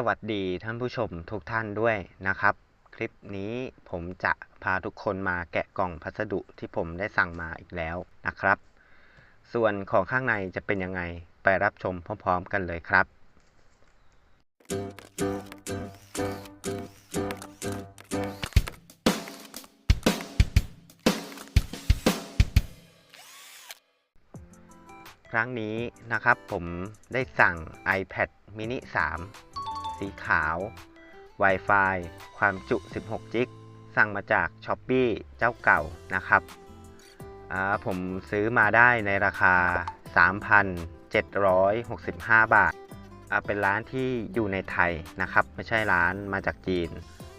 สวัสดีท่านผู้ชมทุกท่านด้วยนะครับ คลิปนี้ผมจะพาทุกคนมาแกะกล่องพัสดุที่ผมได้สั่งมาอีกแล้วนะครับ ส่วนของข้างในจะเป็นยังไงไปรับชมพร้อมๆกันเลยครับ ครั้งนี้นะครับผมได้สั่ง iPad mini 3 สีขาว Wi-Fi ความจุ 16 จิก สั่งมาจาก s h อ p e e เจ้าเก่านะครับ ผมซื้อมาได้ในราคา 3,765 บาทอ่าเป็นร้านที่อยู่ในไทยนะครับ ไม่ใช่ร้านมาจากจีน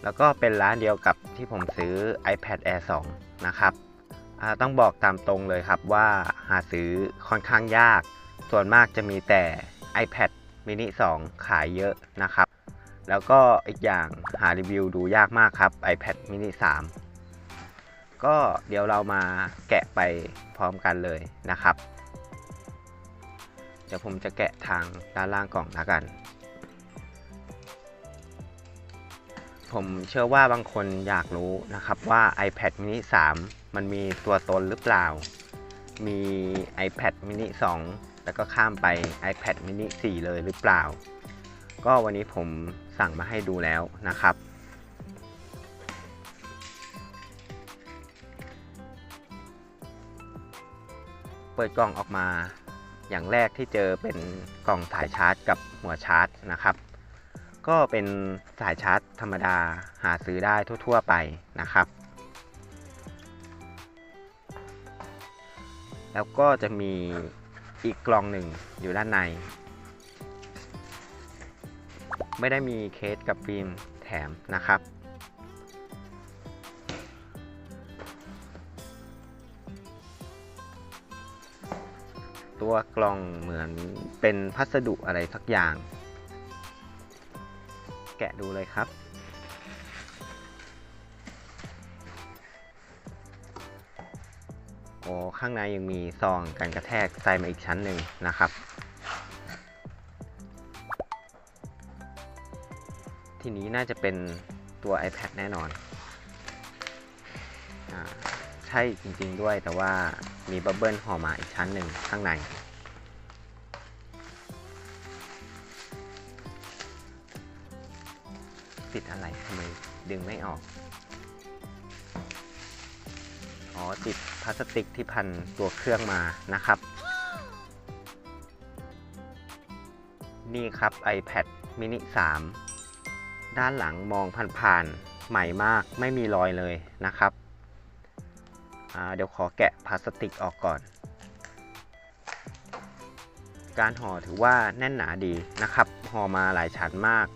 แล้วก็เป็นร้านเดียวกับที่ผมซื้อ iPad Air 2 นะครับ ต้องบอกตามตรงเลยครับว่าหาซื้อค่อนข้างยาก ส่วนมากจะมีแต่ iPad mini 2 ขายเยอะนะครับ แล้วก็อีกอย่างหารีวิวดูยากมากครับ iPad mini 3 ก็เดี๋ยวเรามาแกะไปพร้อมกันเลยนะครับ เดี๋ยวผมจะแกะทางด้านล่างกล่องแล้วกัน ผมเชื่อว่าบางคนอยากรู้นะครับว่า iPad mini 3 มันมีตัวตนหรือเปล่า มี iPad mini 2 แล้วก็ข้ามไป iPad mini 4 เลยหรือเปล่า ก็วันนี้ผมสั่งมาให้ดูแล้วนะครับ เปิดกล่องออกมาอย่างแรกที่เจอเป็นกล่องสายชาร์จกับหัวชาร์จนะครับ ก็เป็นสายชาร์จธรรมดาหาซื้อได้ทั่ว ๆ ไปนะครับ แล้วก็จะมีอีกกล่องหนึ่งอยู่ด้านใน ไม่ได้มีเคสกับฟิล์มแถมนะครับ ตัวกล่องเหมือนเป็นพัสดุอะไรสักอย่าง แกะดูเลยครับโอ้ข้างในยังมีซองกันกระแทกใส่มาอีกชั้นหนึ่งนะครับ ทีนี้น่าจะเป็นตัว iPad แน่นอนอใช่จริงๆด้วยแต่ว่ามีบับเบิลห่อมาอีกชั้นหนึ่งข้างใน ติดอะไรทำไมดึงไม่ออก อ๋อ ติดพลาสติกที่พันตัวเครื่องมานะครับ นี่ครับ iPad mini 3 ด้านหลังมองผ่านๆใหม่มากไม่มีรอยเลยนะครับ เดี๋ยวขอแกะพลาสติกออกก่อน การห่อถือว่าแน่นหนาดีนะครับห่อมาหลายชั้นมาก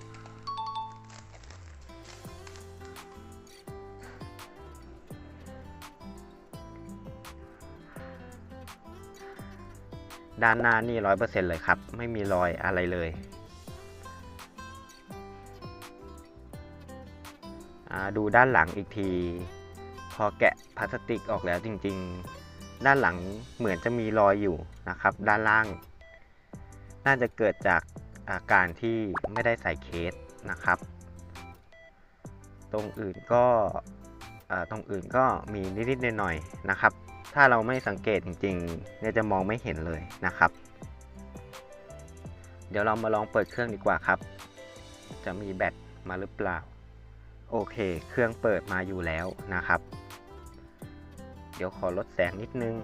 ด้านหน้านี่ร้อยเปอร์เซ็นต์เลยครับ ไม่มีรอยอะไรเลย ดูด้านหลังอีกที พอแกะพลาสติกออกแล้วจริง ๆ ด้านหลังเหมือนจะมีรอยอยู่นะครับ ด้านล่าง น่าจะเกิดจากอาการที่ไม่ได้ใส่เคสนะครับ ตรงอื่นก็ตรงอื่นก็มีนิดๆหน่อยๆนะครับ ถ้าเราไม่สังเกตจริงๆเนี่ยจะมองไม่เห็นเลยนะครับ เดี๋ยวเรามาลองเปิดเครื่องดีกว่าครับ จะมีแบตมาหรือเปล่า โอเค เครื่องเปิดมาอยู่แล้วนะครับ เดี๋ยวขอลดแสงนิดนึง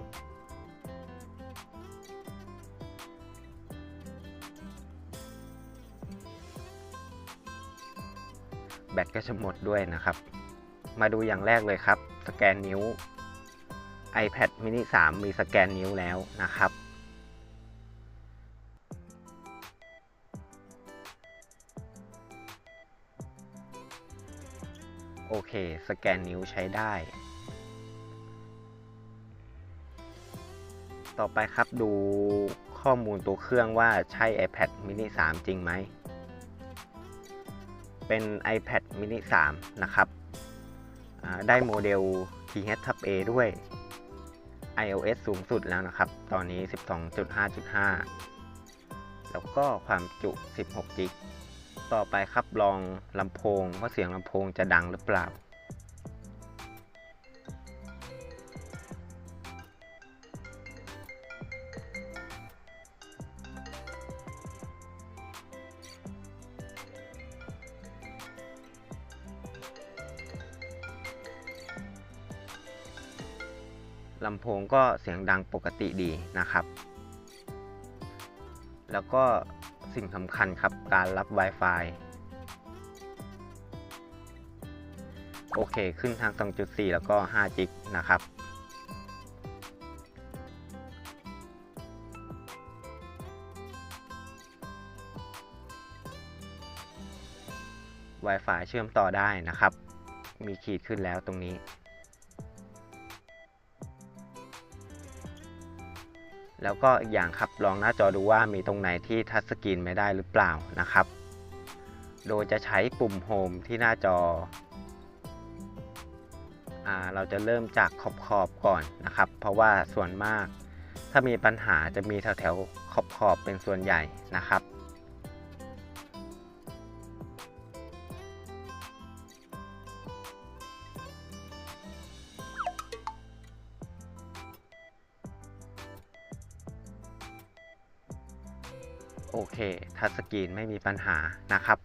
แบตก็จะหมดด้วยนะครับ มาดูอย่างแรกเลยครับ สแกนนิ้ว iPad mini 3 มีสแกนนิ้วแล้วนะครับ เค สแกนนิ้วใช้ได้ ต่อไปครับดูข้อมูลตัวเครื่องว่าใช่ iPad mini 3 จริงไหม เป็น iPad mini 3 นะครับ ได้โมเดล TH Tab A ด้วย iOS สูงสุดแล้วนะครับ ตอนนี้ 12.5.5 แล้วก็ความจุ 16 g b ต่อไปครับลองลำโพงว่าเสียงลำโพงจะดังหรือเปล่า ลำโพงก็เสียงดังปกติดีนะครับ แล้วก็ สิ่งสำคัญครับการรับ Wi-Fi โอเค ขึ้นทาง 2.4 แล้วก็5จิกนะครับ Wi-Fi เชื่อมต่อได้นะครับ มีขีดขึ้นแล้วตรงนี้ แล้วก็อีกอย่างครับลองหน้าจอดูว่ามีตรงไหนที่ทัชสกรีนไม่ได้หรือเปล่านะครับ โดยจะใช้ปุ่มโฮมที่หน้าจออาเราจะเริ่มจากขอบขอบก่อนนะครับ เพราะว่าส่วนมาก ถ้ามีปัญหาจะมีแถวแถวขอบขอบเป็นส่วนใหญ่นะครับ โอเคทัชสกรีนไม่มีปัญหานะครับ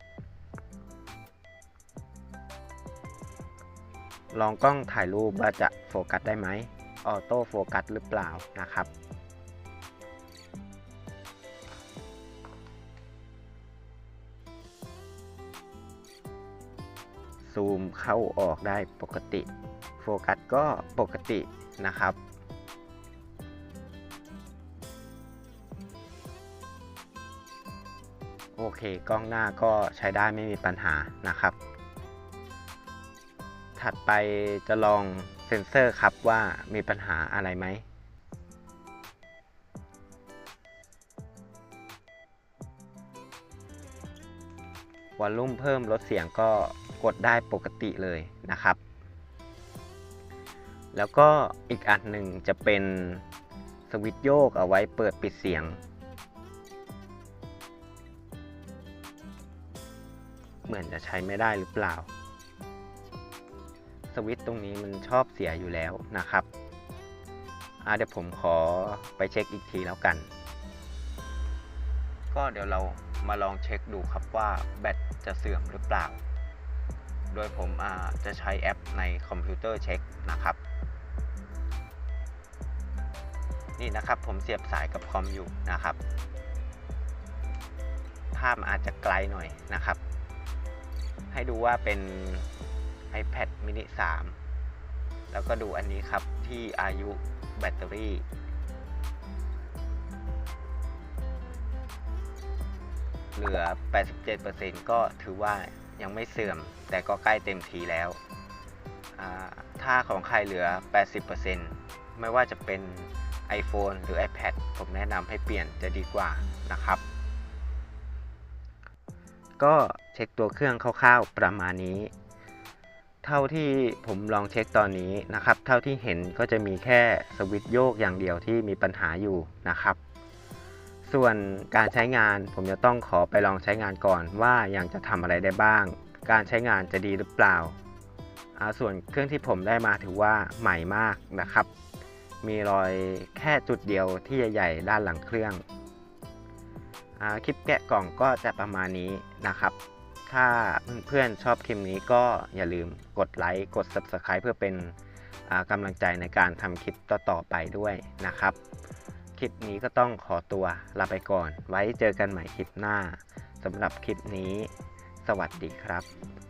ลองกล้องถ่ายรูปว่าจะโฟกัสได้ไหมออโต้โฟกัสหรือเปล่านะครับซูมเข้าออกได้ปกติ โฟกัสก็ปกตินะครับ เค กล้องหน้าก็ใช้ได้ไม่มีปัญหานะครับ ถัดไปจะลองเซ็นเซอร์ครับว่ามีปัญหาอะไรไหมวอลลุ่มเพิ่มลดเสียงก็กดได้ปกติเลยนะครับ แล้วก็อีกอันหนึ่งจะเป็นสวิตช์โยกเอาไว้เปิดปิดเสียง เหมือนจะใช้ไม่ได้หรือเปล่า สวิตช์ตรงนี้มันชอบเสียอยู่แล้วนะครับเดี๋ยวผมขอไปเช็คอีกทีแล้วกัน ก็เดี๋ยวเรามาลองเช็คดูครับว่าแบตจะเสื่อมหรือเปล่า โดยผมจะใช้แอปในคอมพิวเตอร์เช็คนะครับ นี่นะครับผมเสียบสายกับคอมอยู่นะครับ ภาพอาจจะไกลหน่อยนะครับ ให้ดูว่าเป็น iPad mini 3 แล้วก็ดูอันนี้ครับที่อายุแบตเตอรี่ เหลือ 87%ก็ถือว่ายังไม่เสื่อม แต่ก็ใกล้เต็มทีแล้วถ้าของใครเหลือ 80%ไม่ว่าจะเป็น iPhone หรือ iPad ผมแนะนำให้เปลี่ยนจะดีกว่านะครับ ก็ เช็คตัวเครื่องคร่าวๆประมาณนี้ เท่าที่ผมลองเช็คตอนนี้นะครับ เท่าที่เห็นก็จะมีแค่สวิตช์โยกอย่างเดียวที่มีปัญหาอยู่นะครับ ส่วนการใช้งานผมจะต้องขอไปลองใช้งานก่อนว่ายังจะทำอะไรได้บ้าง การใช้งานจะดีหรือเปล่าอ่าส่วนเครื่องที่ผมได้มาถือว่าใหม่มากนะครับ มีรอยแค่จุดเดียวที่ใหญ่ๆด้านหลังเครื่องอคลิปแกะกล่องก็จะประมาณนี้นะครับ ถ้าเพื่อนๆชอบคลิปนี้ก็อย่าลืมกดไลค์กด Subscribe เพื่อเป็นกำลังใจในการทำคลิปต่อๆไปด้วยนะครับ คลิปนี้ก็ต้องขอตัวลาไปก่อน ไว้เจอกันใหม่คลิปหน้าสำหรับคลิปนี้ สวัสดีครับ